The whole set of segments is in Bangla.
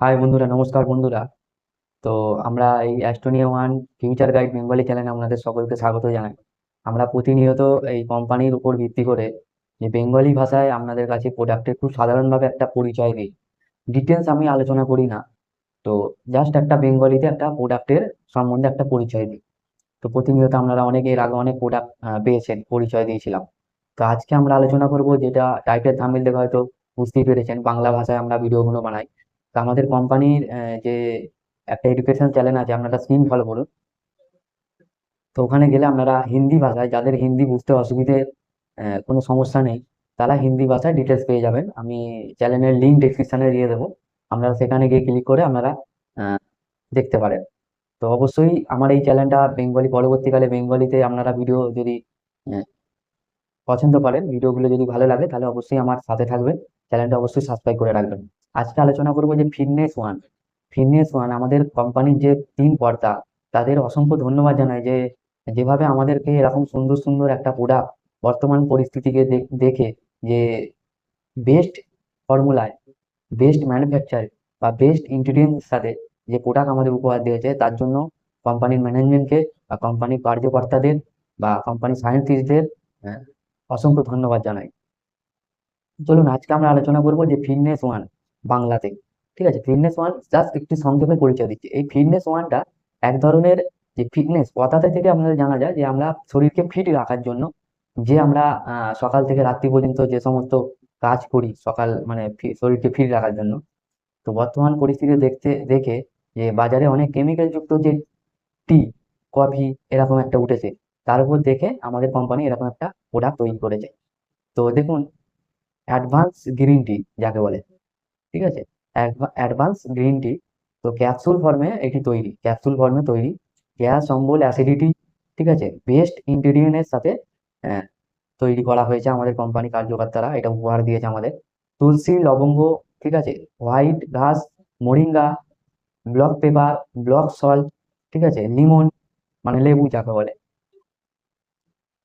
হাই বন্ধুরা, নমস্কার বন্ধুরা। তো আমরা এই Astonia one future guide Bengali চ্যানেলে আপনাদের সকলকে স্বাগত জানাই। আমরা প্রতিনিয়ত এই কোম্পানির উপর ভিত্তি করে যে বেঙ্গলি ভাষায় আপনাদের কাছে প্রোডাক্টের খুব সাধারণভাবে একটা পরিচয় দিই। ডিটেলস আমি আলোচনা করি না। তো জাস্ট একটা বেঙ্গলিতে একটা প্রোডাক্টের সম্বন্ধে একটা পরিচয় দিই। তো প্রতিনিয়ত আপনারা অনেক এর আগে অনেক প্রোডাক্ট পেয়েছেন, পরিচয় দিয়েছিলাম। তো আজকে আমরা আলোচনা করব যেটা টাইটেল থাম্বনেল দেখে হয়তো বুঝতেই পেরেছেন, বাংলা ভাষায় আমরা ভিডিওগুলো বানাই। আমাদের কোম্পানির যে একটা এডুকেশন চ্যানেল আছে, আপনারা স্ক্রিন ফলো করুন তো ওখানে গেলে আপনারা হিন্দি ভাষায়, যাদের হিন্দি বুঝতে অসুবিধে কোনো সমস্যা নেই, তারা হিন্দি ভাষায় ডিটেলস পেয়ে যাবেন। আমি চ্যানেলের লিঙ্ক ডেসক্রিপশনে দিয়ে দেবো। আপনারা সেখানে গিয়ে ক্লিক করে আপনারা দেখতে পারেন। তো অবশ্যই আমার এই চ্যানেলটা বেঙ্গলি, পরবর্তীকালে বেঙ্গলিতে আপনারা ভিডিও যদি পছন্দ করেন ভিডিওগুলো যদি ভালো লাগে, তাহলে অবশ্যই আমার সাথে থাকবেন। চ্যানেলটা অবশ্যই সাবস্ক্রাইব করে রাখবেন। আজকে আলোচনা করব যে ফিটনেস ওয়ান। ফিটনেস ওয়ান, আমাদের কোম্পানির যে তিন কর্তা, তাদের অসংখ্য ধন্যবাদ জানাই যে যেভাবে আমাদেরকে এরকম সুন্দর সুন্দর একটা প্রোডাক্ট বর্তমান পরিস্থিতিকে দেখ- যে বেস্ট ফর্মুলায় বেস্ট ম্যানুফ্যাকচার বা বেস্ট ইনগ্রিডিয়েন্টস সাথে যে প্রোডাক্ট আমাদের উপহার দিয়েছে, তার জন্য কোম্পানির ম্যানেজমেন্টকে বা কোম্পানির কার্যকর্তাদের বা কোম্পানির সায়েন্টিস্টদের অসংখ্য ধন্যবাদ জানাই। চলুন, আজকে আমরা আলোচনা করব যে ফিটনেস ওয়ান বাংলাতে। ঠিক আছে? ফিটনেস ওয়ান জাস্ট একটি সংক্ষেপে পরিচয় দিচ্ছি। এই ফিটনেস ওয়ানটা এক ধরনের যে ফিটনেস কথাটা থেকে আমাদের জানা যায় যে আমরা শরীরকে ফিট রাখার জন্য যে আমরা সকাল থেকে রাত্রি পর্যন্ত যে সমস্ত কাজ করি সকাল মানে শরীরকে ফিট রাখার জন্য, তো বর্তমান পরিস্থিতি দেখতে, দেখে যে বাজারে অনেক কেমিক্যাল যুক্ত যে টি কফি এরকম একটা উঠেছে, তার উপর দেখে আমাদের কোম্পানি এরকম একটা প্রোডাক্ট তৈরি করেছে। তো দেখুন অ্যাডভান্স গ্রিন টি যাকে বলে ঠিক আছে? অ্যাডভান্স গ্রিন টি তো ক্যাপসুল ফর্মে এটি তৈরি ক্যাপসুল ফর্মে তৈরি। গ্যাস অম্বল অ্যাসিডিটি ঠিক আছে? বেস্ট ইনগ্রিডিয়েন্টের সাথে তৈরি করা হয়েছে আমাদের কোম্পানি কার্যকর্তারা, এটা উপহার দিয়েছে আমাদের। তুলসী, লবঙ্গ, ঠিক আছে? হোয়াইট ঘাস, moringa black pepper black salt ঠিক আছে? লিমন মানে লেবু যাকে বলে।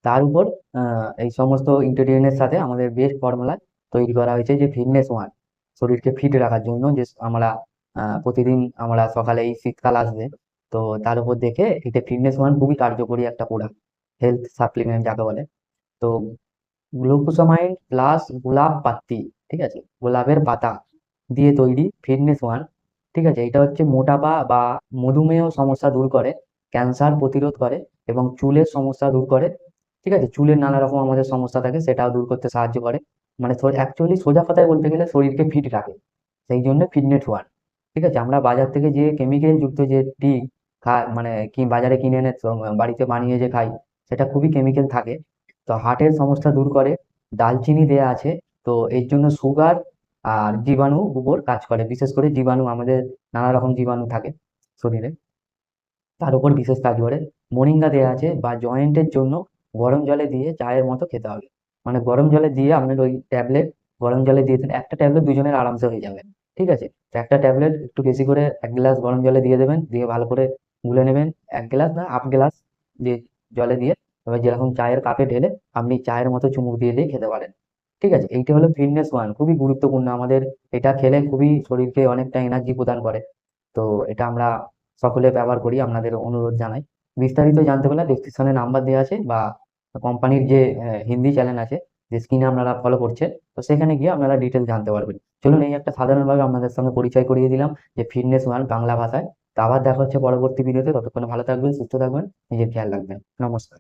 তার উপর এই সমস্ত ইনগ্রেডিয়েন্টের সাথে আমাদের বেস্ট ফর্মুলা তৈরি করা হয়েছে যে ফিটনেস ওয়ান শরীরকে ফিট রাখার জন্য যে আমরা প্রতিদিন আমরা সকালে এই শীতকাল আসবে। তো তার উপর দেখে এটা ফিটনেস ওয়ান খুবই কার্যকরী একটা প্রোডাক্ট হেলথ সাপ্লিমেন্ট যাকে বলে। তো গ্লুকোসামাইন প্লাস গোলাপ পাত্তি ঠিক আছে? গোলাপের পাতা দিয়ে তৈরি ফিটনেস ওয়ান ঠিক আছে? এটা হচ্ছে মোটাপা বা মধুমেহ সমস্যা দূর করে ক্যান্সার প্রতিরোধ করে এবং চুলের সমস্যা দূর করে, ঠিক আছে? চুলের নানা রকম আমাদের সমস্যা থাকে, সেটাও দূর করতে সাহায্য করে। মানে অ্যাকচুয়ালি সোজা কথায় বলতে গেলে শরীরকে ফিট রাখে। সেই জন্য ফিটনেস ওয়ান ঠিক আছে? আমরা বাজার থেকে যে কেমিক্যাল যুক্ত যে টি খা মানে কি, বাজারে কিনে এনে বাড়িতে বানিয়ে যে খাই, সেটা খুবই কেমিক্যাল থাকে। তো হার্টের সমস্যা দূর করে, দালচিনি দেয়া আছে, তো এর জন্য সুগার আর জীবাণু উপর কাজ করে। বিশেষ করে জীবাণু, আমাদের নানা রকম জীবাণু থাকে শরীরে। তার উপর বিশেষ কাজ করে। মোরিঙ্গা দেওয়া আছে, বা জয়েন্টের জন্য গরম জলে দিয়ে চায়ের মতো খেতে হবে। মানে গরম জলে দিয়ে আপনার ওই ট্যাবলেট গরম জলে দিয়ে দেন একটা ট্যাবলেট দুজনের আরামসে হয়ে যাবে, ঠিক আছে? একটা ট্যাবলেট একটু বেশি করে এক গ্লাস গরম জলে দিয়ে দেবেন, দিয়ে ভালো করে গুলে নেবেন। এক গ্লাস না হাফ গ্লাস দিয়ে জলে দিয়ে এবার যেরকম চায়ের কাপে ঢেলে আপনি চায়ের মতো চুমুক দিয়ে দিয়ে খেতে পারেন, ঠিক আছে? এইটা হলো ফিটনেস ওয়ান খুবই গুরুত্বপূর্ণ। আমাদের এটা খেলে খুবই শরীরকে অনেকটা এনার্জি প্রদান করে। তো এটা আমরা সকলে ব্যবহার করি, আপনাদের অনুরোধ জানাই। বিস্তারিত জানতে পারলে ডেসক্রিপশনে নাম্বার দেওয়া আছে বা কোম্পানির যে হিন্দি চ্যানেল আছে, যে স্ক্রিনে আপনারা ফলো করছেন, তো সেখানে গিয়ে আপনারা ডিটেলস জানতে পারবেন। চলুন, এই একটা সাধারণভাবে আপনাদের সঙ্গে পরিচয় করিয়ে দিলাম, যে ফিটনেস ওয়ান বাংলা ভাষায়। তো আবার দেখা হচ্ছে পরবর্তী ভিডিওতে ততক্ষণে ভালো থাকবেন, সুস্থ থাকবেন, নিজের খেয়াল রাখবেন। নমস্কার।